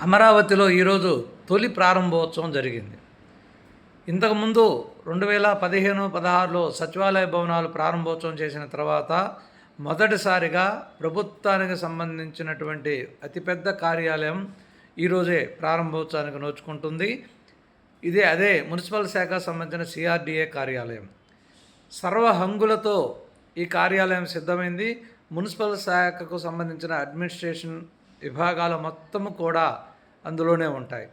అమరావతిలో ఈరోజు తొలి ప్రారంభోత్సవం జరిగింది. ఇంతకుముందు రెండు వేల పదిహేను పదహారులో సచివాలయ భవనాలు ప్రారంభోత్సవం చేసిన తర్వాత మొదటిసారిగా ప్రభుత్వానికి సంబంధించినటువంటి అతిపెద్ద కార్యాలయం ఈరోజే ప్రారంభోత్సవానికి నోచుకుంటుంది. ఇదే అదే మున్సిపల్ శాఖ సంబంధించిన సిఆర్డిఏ కార్యాలయం. సర్వహంగులతో ఈ కార్యాలయం సిద్ధమైంది. మున్సిపల్ శాఖకు సంబంధించిన అడ్మినిస్ట్రేషన్ విభాగాలు మొత్తము కూడా అందులోనే ఉంటాయి.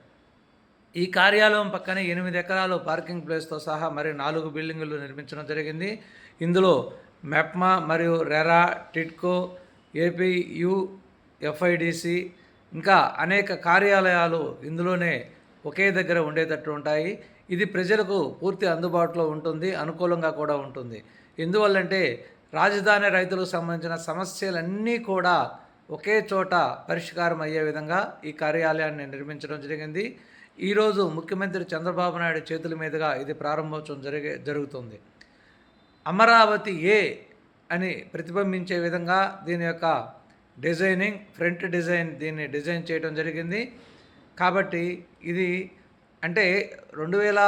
ఈ కార్యాలయం పక్కనే ఎనిమిది ఎకరాలు పార్కింగ్ ప్లేస్తో సహా మరి నాలుగు బిల్డింగులు నిర్మించడం జరిగింది. ఇందులో మెప్మా మరియు రెరా టిట్కో ఏపీయు ఎఫ్ఐడిసి ఇంకా అనేక కార్యాలయాలు ఇందులోనే ఒకే దగ్గర ఉండేటట్టు ఉంటాయి. ఇది ప్రజలకు పూర్తి అందుబాటులో ఉంటుంది అనుకూలంగా కూడా ఉంటుంది. ఎందువల్లంటే రాజధాని రైతులకు సంబంధించిన సమస్యలన్నీ కూడా ఒకే చోట పరిష్కారం అయ్యే విధంగా ఈ కార్యాలయాన్ని నిర్మించడం జరిగింది. ఈరోజు ముఖ్యమంత్రి చంద్రబాబు నాయుడు చేతుల మీదుగా ఇది ప్రారంభోత్సవం జరిగే జరుగుతుంది. అమరావతి ఏ అని ప్రతిబింబించే విధంగా దీని యొక్క డిజైనింగ్ ఫ్రంట్ డిజైన్ దీన్ని డిజైన్ చేయడం జరిగింది. కాబట్టి ఇది అంటే రెండు వేల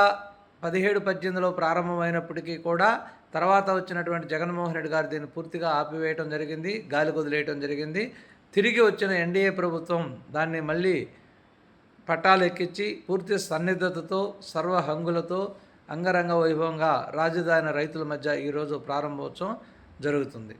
పదిహేడు పద్దెనిమిదిలో ప్రారంభమైనప్పటికీ కూడా తర్వాత వచ్చినటువంటి జగన్మోహన్ రెడ్డి గారు దీన్ని పూర్తిగా ఆపివేయటం జరిగింది గాలి వదిలేయటం జరిగింది. తిరిగి వచ్చిన ఎన్డీఏ ప్రభుత్వం దాన్ని మళ్ళీ పట్టాలు ఎక్కించి పూర్తి సన్నిద్ధతతో సర్వ హంగులతో అంగరంగ వైభవంగా రాజధాని రైతుల మధ్య ఈరోజు ప్రారంభోత్సవం జరుగుతుంది.